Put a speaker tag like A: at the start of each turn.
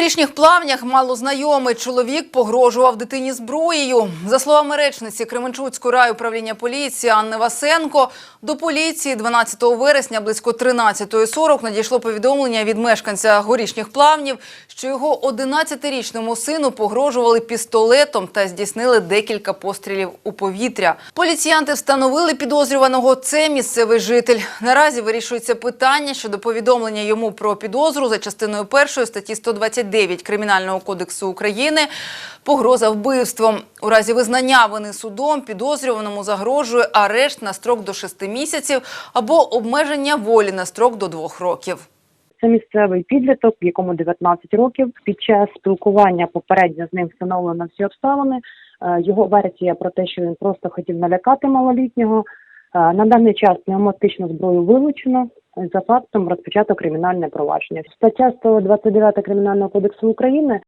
A: горішніх плавнях малознайомий чоловік погрожував дитині зброєю. За словами речниці Кременчуцької райуправління поліції Анни Васенко, до поліції 12 вересня близько 13.40 надійшло повідомлення від мешканця горішніх плавнів, що його 11-річному сину погрожували пістолетом та здійснили декілька пострілів у повітря. Поліціянти встановили підозрюваного. Це місцевий житель. Наразі вирішується питання щодо повідомлення йому про підозру за частиною першої статті 129 Кримінального кодексу України погроза вбивством. У разі визнання вини судом підозрюваному загрожує арешт на строк до 6 місяців або обмеження волі на строк до 2 років.
B: Це місцевий підліток, якому 19 років. Під час спілкування попередньо з ним встановлено всі обставини. Е, Його версія про те, що він просто хотів налякати малолітнього. Е, На даний час пневматичну зброю вилучено. За фактом розпочато кримінальне провадження. Стаття 129 Кримінального кодексу України